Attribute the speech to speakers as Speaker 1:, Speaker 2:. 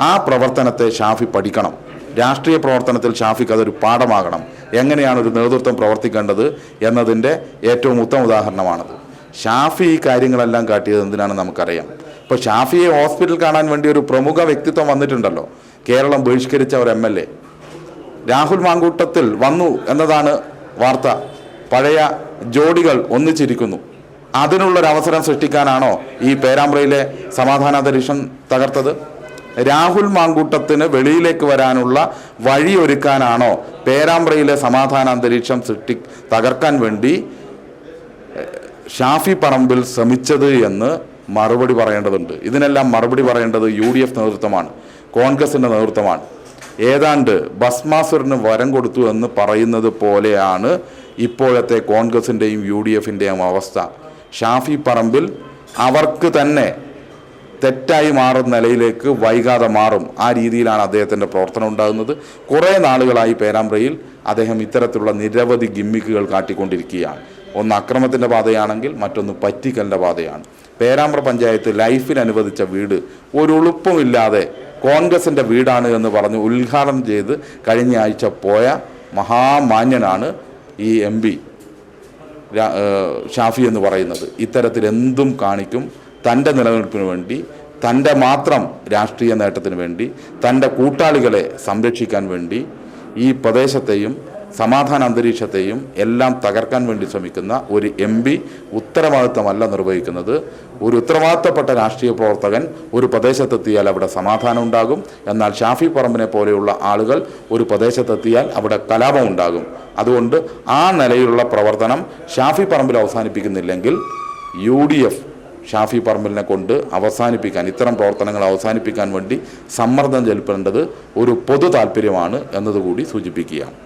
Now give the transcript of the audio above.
Speaker 1: ആ പ്രവർത്തനത്തെ ഷാഫി പഠിക്കണം. രാഷ്ട്രീയ പ്രവർത്തനത്തിൽ ഷാഫിക്ക് അതൊരു പാഠമാകണം. എങ്ങനെയാണ് ഒരു നേതൃത്വം പ്രവർത്തിക്കേണ്ടത് എന്നതിന്റെ ഏറ്റവും ഉത്തമ ഉദാഹരണമാണത്. ഷാഫി ഈ കാര്യങ്ങളെല്ലാം കാട്ടിയത് എന്തിനാണ് നമുക്കറിയാം. ഇപ്പോൾ ഷാഫിയെ ഹോസ്പിറ്റൽ കാണാൻ വേണ്ടി ഒരു പ്രമുഖ വ്യക്തിത്വം വന്നിട്ടുണ്ടല്ലോ. കേരളം ബഹിഷ്കരിച്ച ഒരു M L A. Rahul Mankoottathil വന്നു എന്നതാണ് വാർത്ത. പഴയ ജോഡികൾ ഒന്നിച്ചിരിക്കുന്നു. അതിനുള്ളൊരു അവസരം സൃഷ്ടിക്കാനാണോ ഈ പേരാമ്പ്രയിലെ സമാധാനാന്തരീക്ഷം തകർത്തത്? രാഹുൽ മാങ്കൂട്ടത്തിന് വെളിയിലേക്ക് വരാനുള്ള വഴിയൊരുക്കാനാണോ പേരാമ്പ്രയിലെ സമാധാന അന്തരീക്ഷം സൃഷ്ടി തകർക്കാൻ വേണ്ടി ഷാഫി പറമ്പിൽ ശ്രമിച്ചത് എന്ന് മറുപടി പറയേണ്ടതുണ്ട്. ഇതിനെല്ലാം മറുപടി പറയേണ്ടത് യു ഡി എഫ് നേതൃത്വമാണ് കോൺഗ്രസിന്റെ നേതൃത്വമാണ്. ഏതാണ്ട് ഭസ്മാസുരന് വരം കൊടുത്തു എന്ന് പറയുന്നത് പോലെയാണ് ഇപ്പോഴത്തെ കോൺഗ്രസിന്റെയും യു ഡി എഫിന്റെയും അവസ്ഥ. ഷാഫി പറമ്പിൽ അവർക്ക് തന്നെ തെറ്റായി മാറുന്ന നിലയിലേക്ക് വൈകാതെ മാറും. ആ രീതിയിലാണ് അദ്ദേഹത്തിന്റെ പ്രവർത്തനം ഉണ്ടാകുന്നത്. കുറേ നാളുകളായി പേരാമ്പ്രയിൽ അദ്ദേഹം ഇത്തരത്തിലുള്ള നിരവധി ഗിമ്മിക്കുകൾ കാട്ടിക്കൊണ്ടിരിക്കുകയാണ്. ഒന്ന് അക്രമത്തിന്റെ പാതയാണെങ്കിൽ മറ്റൊന്ന് പറ്റിക്കലിന്റെ പാതയാണ്. പേരാമ്പ്ര പഞ്ചായത്ത് ലൈഫിന് അനുവദിച്ച വീട് ഒരു ഉളുപ്പുമില്ലാതെ കോൺഗ്രസിന്റെ വീടാണ് എന്ന് പറഞ്ഞ് ഉദ്ഘാടനം ചെയ്ത് കഴിഞ്ഞ ആഴ്ച പോയ മഹാമാന്യനാണ് ഈ എം പി ഷാഫി എന്ന് പറയുന്നത്. ഇത്തരത്തിൽ എന്തും കാണിക്കും. തന്റെ നിലനിൽപ്പിന് വേണ്ടി തന്റെ മാത്രം രാഷ്ട്രീയ നേട്ടത്തിന് വേണ്ടി തന്റെ കൂട്ടാളികളെ സംരക്ഷിക്കാൻ വേണ്ടി ഈ പ്രദേശത്തെയും സമാധാന അന്തരീക്ഷത്തെയും എല്ലാം തകർക്കാൻ വേണ്ടി ശ്രമിക്കുന്ന ഒരു എം പി ഉത്തരവാദിത്തമല്ല നിർവഹിക്കുന്നത്. ഒരു ഉത്തരവാദിത്തപ്പെട്ട രാഷ്ട്രീയ പ്രവർത്തകൻ ഒരു പ്രദേശത്തെത്തിയാൽ അവിടെ സമാധാനം ഉണ്ടാകും. എന്നാൽ ഷാഫി പറമ്പിനെ പോലെയുള്ള ആളുകൾ ഒരു പ്രദേശത്തെത്തിയാൽ അവിടെ കലാപം ഉണ്ടാകും. അതുകൊണ്ട് ആ നിലയിലുള്ള പ്രവർത്തനം ഷാഫി പറമ്പിൽ അവസാനിപ്പിക്കുന്നില്ലെങ്കിൽ യു ഷാഫി പറമ്പലിനെ കൊണ്ട് അവസാനിപ്പിക്കാൻ ഇത്തരം പ്രവർത്തനങ്ങൾ അവസാനിപ്പിക്കാൻ വേണ്ടി സമ്മർദ്ദം ചെലുത്തേണ്ടത് ഒരു പൊതു താല്പര്യമാണ് എന്നതുകൂടി സൂചിപ്പിക്കുകയാണ്.